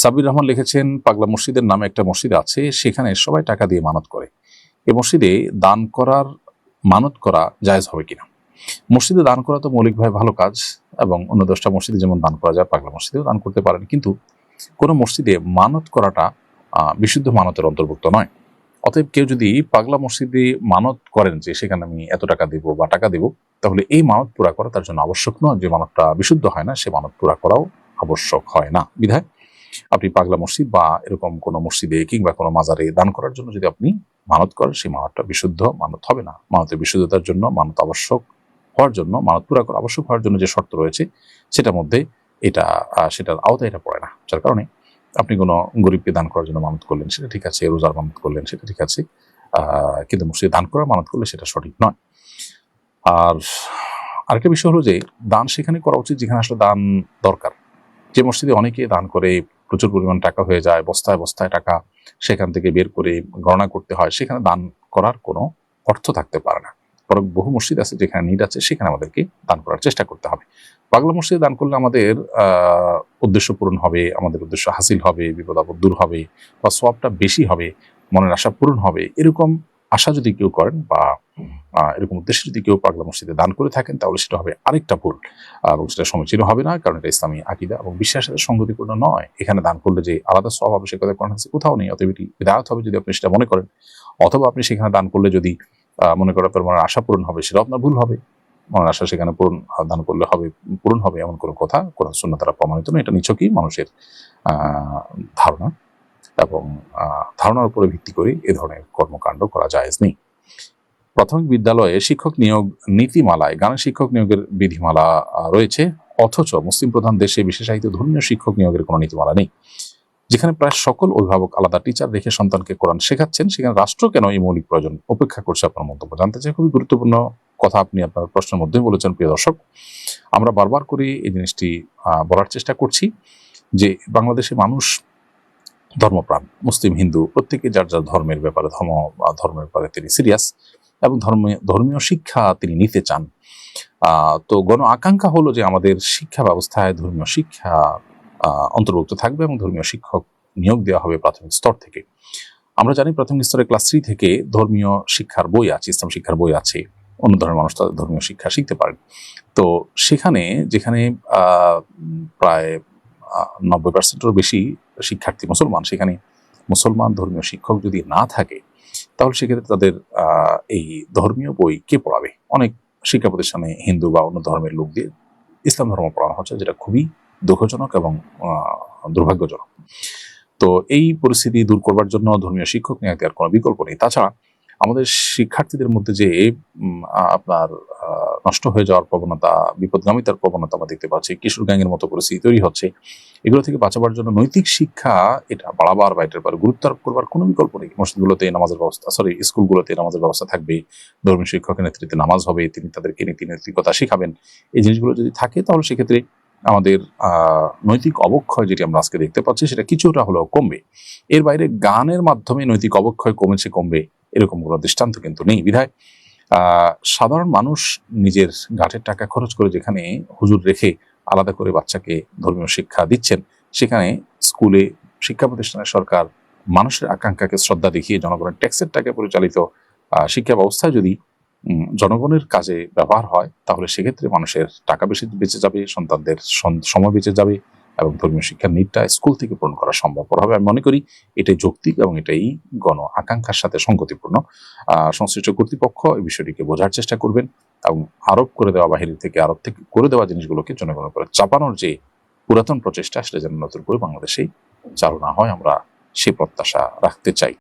সাবির রহমান লিখেছেন, পাগলা মসজিদের নামে একটা মসজিদ আছে, সেখানে সবাই টাকা দিয়ে মানত করে। এ মসজিদে দান করার, মানত করা জায়জ হবে কিনা? মসজিদে দান করা তো মৌলিকভাবে ভালো কাজ, এবং অন্য দশটা মসজিদে যেমন দান করা যায়, পাগলা মসজিদেও দান করতে পারেন। কিন্তু কোনো মসজিদে মানত করাটা বিশুদ্ধ মানতের অন্তর্ভুক্ত নয়। অতএব কেউ যদি পাগলা মসজিদে মানত করেন যে, সেখানে আমি এত টাকা দিব বা টাকা দিব, তাহলে এই মানত পুরা করা তার জন্য আবশ্যক নয়। যে মানতটা বিশুদ্ধ হয় না, সে মানত পুরা করাও আবশ্যক হয় না। বিধায় আপনি পাগলা মসজিদ বা এরকম কোনো মসজিদে কিংবা কোনো মাজারে দান করার জন্য যদি আপনি মানত করেন, সেই মানতটা বিশুদ্ধ, মানত হবে না। মানতের বিশুদ্ধতার জন্য, মানত আবশ্যক হওয়ার জন্য, মানত পুরা করা আবশ্যক হওয়ার জন্য যে শর্ত রয়েছে, সেটার মধ্যে এটা সেটার আওতায় এটা পড়ে না। যার কারণে আপনি কোনো গরিবকে দান করার জন্য মানত করলেন, সেটা ঠিক আছে, রোজার মানত করলেন, সেটা ঠিক আছে কিন্তু মসজিদে দান করার মানত করলে সেটা সঠিক নয়। আর আরেকটা বিষয় হলো যে, দান সেখানে করা উচিত, যেখানে আসলে দান দরকার। যে মসজিদে অনেকে দান করে প্রচুর পরিমাণ টাকা হয়ে যায়, বস্তায় বস্তায় টাকা সেখান থেকে বের করে গণনা করতে হয়, সেখানে দান করার কোনো অর্থ থাকতে পারে না। বরং বহু মসজিদ আছে যেখানে নিড আছে, সেখানে আমাদেরকে দান করার চেষ্টা করতে হবে। পাগলা মসজিদে দান করলে আমাদের উদ্দেশ্য পূরণ হবে, আমাদের উদ্দেশ্য হাসিল হবে, বিপদ আপদ দূর হবে বা সবটা বেশি হবে, মনের আশা পূরণ হবে, এরকম আশা যদি কেউ করেন বা এরকম উদ্দেশ্যে যদি কেউ পাগলা মসজিদে দান করে থাকেন, তাহলে সেটা হবে আরেকটা ভুল এবং সেটা সমীচীন হবে না, কারণ এটা ইসলামী আকিদা এবং বিশ্বাসের সাথে সঙ্গতিপূর্ণ নয়। এখানে দান করলে যে আলাদা সব কথা কোরআন হাদিসে কোথাও নেই, অতএব এটি বিদায়ত হবে যদি আপনি সেটা মনে করেন। অথবা আপনি সেখানে দান করলে যদি মনে করেন আপনার মনের আশা পূরণ হবে সেটা আপনার ভুল হবে। মনের আশা সেখানে পূরণ দান করলে হবে, পূরণ হবে এমন কোনো কথা কোরআন শূন্য তারা প্রমাণিত নয়, এটা নিছকই মানুষের ধারণা। এবং ধারণার উপরে ভিত্তি করে এ ধরনের কর্মকাণ্ড করা জায়েজ নেই প্রাথমিক বিদ্যালয়ে শিক্ষক নিয়োগ নীতিমালায় গানের শিক্ষক নিয়োগের বিধিমালা রয়েছে, অথচ মুসলিম প্রধান দেশে বিশেষায়িত ধর্মীয় শিক্ষক নিয়োগের কোনো নীতিমালা নেই। যেখানে প্রায় সকল অভিভাবক আলাদা টিচার রেখে সন্তানকে কোরআন শেখাচ্ছেন, সেখানে রাষ্ট্র কেন এই মৌলিক প্রয়োজন উপেক্ষা করছে আপনার মন্তব্য জানতে চাই। খুবই গুরুত্বপূর্ণ কথা আপনি আপনার প্রশ্নের মধ্যে বলেছেন, প্রিয় দর্শক। আমরা বারবার করে এই জিনিসটি বলার চেষ্টা করছি যে বাংলাদেশে মানুষ ধর্মপ্রাণ, মুসলিম, হিন্দু, প্রত্যেকে যার যার ধর্মের ব্যাপারে, ধর্ম, ধর্মের ব্যাপারে তিনি সিরিয়াস এবং ধর্মীয় ধর্মীয় শিক্ষা তিনি নিতে চান। তো গণ আকাঙ্ক্ষা হলো যে আমাদের শিক্ষা ব্যবস্থায় ধর্মীয় শিক্ষা অন্তর্ভুক্ত থাকবে এবং ধর্মীয় শিক্ষক নিয়োগ দেওয়া হবে প্রাথমিক স্তর থেকে। আমরা জানি প্রাথমিক স্তরে ক্লাস থ্রি থেকে ধর্মীয় শিক্ষার বই আছে, ইসলাম শিক্ষার বই আছে। অন্য ধরনের মানুষ তাদের ধর্মীয় শিক্ষা শিখতে পারেন। তো সেখানে, যেখানে প্রায় নব্বই পার্সেন্টেরও বেশি শিক্ষার্থী মুসলমান, সেখানে মুসলমান ধর্মীয় শিক্ষক যদি না থাকে, তাহলে সেক্ষেত্রে তাদের এই ধর্মীয় বই কে পড়াবে? অনেক শিক্ষা প্রতিষ্ঠানে হিন্দু বা অন্য ধর্মের লোক দিয়ে ইসলাম ধর্ম পড়ানো হচ্ছে, যেটা খুবই দুঃখজনক এবং দুর্ভাগ্যজনক। তো এই পরিস্থিতি দূর করবার জন্য ধর্মীয় শিক্ষক নিয়োগ দেওয়ার কোনো বিকল্প নেই। তাছাড়া আমাদের শিক্ষার্থীদের মধ্যে যে আপনার নষ্ট হয়ে যাওয়ার প্রবণতা বিপদগামিতার প্রবণতা আমরা দেখতে পাচ্ছি। কিশোর গ্যাংয়ের মতো পরিস্থিতি তৈরি হচ্ছে। এগুলো থেকে বাঁচাবার জন্য নৈতিক শিক্ষা এটা বাড়াবার বা এটার গুরুত্ব আরোপ করবার কোনো বিকল্প নেই। মসজিদগুলোতে নামাজের ব্যবস্থা সরি স্কুলগুলোতে নামাজের ব্যবস্থা থাকবে। ধর্মীয় শিক্ষকের নেতৃত্বে নামাজ হবে, তিনি তাদেরকে নীতি নৈতিকতা শিখাবেন। এই জিনিসগুলো যদি থাকে, তাহলে সেক্ষেত্রে আমাদের নৈতিক অবক্ষয় যেটি আমরা আজকে দেখতে পাচ্ছি, সেটা কিছুটা হলেও কমবে। এর বাইরে গানের মাধ্যমে নৈতিক অবক্ষয় কমেছে কমবে, এরকম কোনো দৃষ্টান্ত কিন্তু নেই। বিধায় সাধারণ মানুষ নিজের গাঁটের টাকা খরচ করে যেখানে হুজুর রেখে আলাদা করে বাচ্চাকে ধর্মীয় শিক্ষা দিচ্ছেন, সেখানে স্কুলে শিক্ষা প্রতিষ্ঠানের সরকার মানুষের আকাঙ্ক্ষাকে শ্রদ্ধা দেখিয়ে জনগণের ট্যাক্সের টাকা পরিচালিত শিক্ষা ব্যবস্থায় যদি জনগণের কাজে ব্যবহার হয়, তাহলে সেক্ষেত্রে মানুষের টাকা বেশি বেঁচে যাবে, সন্তানদের সময় বেঁচে যাবে। এবং ধর্মীয় শিক্ষার নিটটা স্কুল থেকে পূরণ করা সম্ভবপর হবে। আমি মনে করি এটাই যৌক্তিক এবং এটাই গণ আকাঙ্ক্ষার সাথে সংগতিপূর্ণ। সংশ্লিষ্ট কর্তৃপক্ষ এই বিষয়টিকে বোঝার চেষ্টা করবেন এবং আরোপ করে দেওয়া বাহিরের থেকে আরোপ থেকে করে দেওয়া জিনিসগুলোকে জনগণের উপরে চাপানোর যে পুরাতন প্রচেষ্টা, সেটা যেন নতুন করে বাংলাদেশে চালু না হয়, আমরা সে প্রত্যাশা রাখতে চাই।